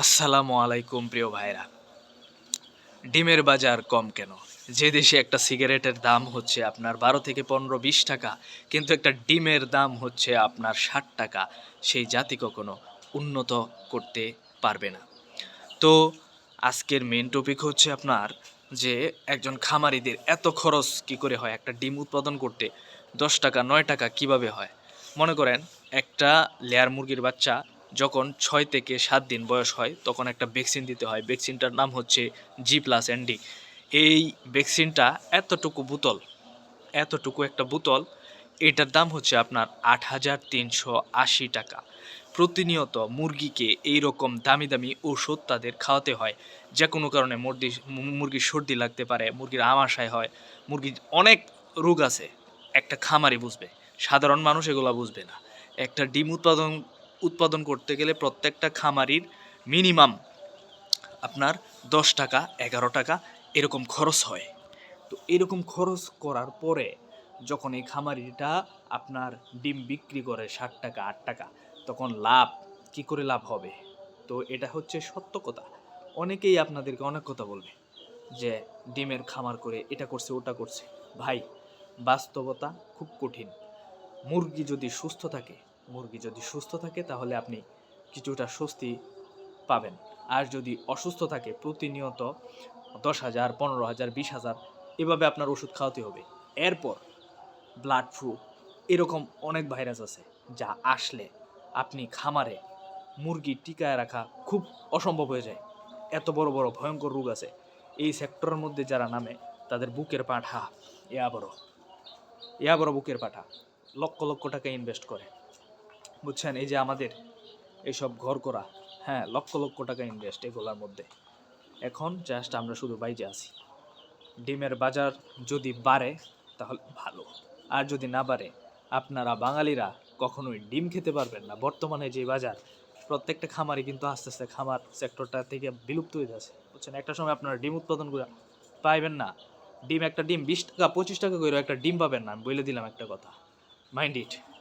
আসসালামু আলাইকুম, প্রিয় ভাইরা। ডিমের বাজার কম কেন? যে দেশে একটা সিগারেটের দাম হচ্ছে আপনার বারো থেকে পনেরো বিশ টাকা, কিন্তু একটা ডিমের দাম হচ্ছে আপনার ষাট টাকা, সেই জাতি কখনো উন্নত করতে পারবে না। তো আজকের মেন টপিক হচ্ছে আপনার যে একজন খামারিদের এত খরচ কি করে হয়, একটা ডিম উৎপাদন করতে, দশ টাকা, নয় টাকা কীভাবে হয়? মনে করেন, একটা লেয়ার মুরগির বাচ্চা যখন ছয় থেকে সাত দিন বয়স হয়, তখন একটা ভ্যাকসিন দিতে হয়। ভ্যাকসিনটার নাম হচ্ছে জি প্লাস এনডি এই ভ্যাকসিনটা এতটুকু বোতল, এতটুকু একটা বোতল, এটার দাম হচ্ছে আপনার আট হাজার তিনশো আশি টাকা। প্রতিনিয়ত মুরগিকে এই রকম দামি দামি ওষুধ তাদের খাওয়াতে হয়। যে কোনো কারণে মুরগি মুরগির সর্দি লাগতে পারে, মুরগির আমাশায় হয় মুরগির অনেক রোগ আছে। একটা খামারি বুঝবে, সাধারণ মানুষ এগুলো বুঝবে না। একটা ডিম উৎপাদন উৎপাদন করতে গেলে প্রত্যেকটা খামারির মিনিমাম আপনার দশ টাকা, এগারো টাকা এরকম খরচ হয়। তো এরকম খরচ করার পরে যখন এই খামারিটা আপনার ডিম বিক্রি করে ষাট টাকা, আট টাকা, তখন লাভ, কি করে লাভ হবে? তো এটা হচ্ছে সত্য কথা। অনেকেই আপনাদেরকে অনেক কথা বলবে যে ডিমের খামার করে এটা করছে, ওটা করছে। ভাই, বাস্তবতা খুব কঠিন। মুরগি যদি সুস্থ থাকে মুরগি যদি সুস্থ থাকে, তাহলে আপনি কিছুটা স্বস্তি পাবেন। আর যদি অসুস্থ থাকে, প্রতিনিয়ত দশ হাজার, পনেরো হাজার, বিশ হাজার, এভাবে আপনার ওষুধ খাওয়াতে হবে। এরপর ব্লাড ফ্লু এরকম অনেক ভাইরাস আছে, যা আসলে আপনি খামারে মুরগি টিকায় রাখা খুব অসম্ভব হয়ে যায়। এত বড় বড় ভয়ঙ্কর রোগ আছে। এই সেক্টরের মধ্যে যারা নামে, তাদের বুকের পাঠা ইয়া বড় ইয়া বড় বুকের পাঠা। লক্ষ লক্ষ টাকা ইনভেস্ট করে। বুঝছেন? এই যে আমাদের এইসব ঘর করা হ্যাঁ লক্ষ লক্ষ টাকা ইনভেস্ট এগুলোর মধ্যে। এখন জাস্ট আমরা শুধু বাইজে আছি। ডিমের বাজার যদি বাড়ে, তাহলে ভালো। আর যদি না বাড়ে, আপনারা বাঙালিরা কখনোই ডিম খেতে পারবেন না। বর্তমানে যে বাজার, প্রত্যেকটা খামারই কিন্তু আস্তে আস্তে খামার সেক্টরটা থেকে বিলুপ্ত হয়ে যাচ্ছে। বুঝছেন? একটা সময় আপনারা ডিম উৎপাদন করে পাইবেন না। ডিম একটা ডিম, বিশ টাকা, পঁচিশ টাকা করে একটা ডিম পাবেন না। আমি বলে দিলাম একটা কথা। Mind it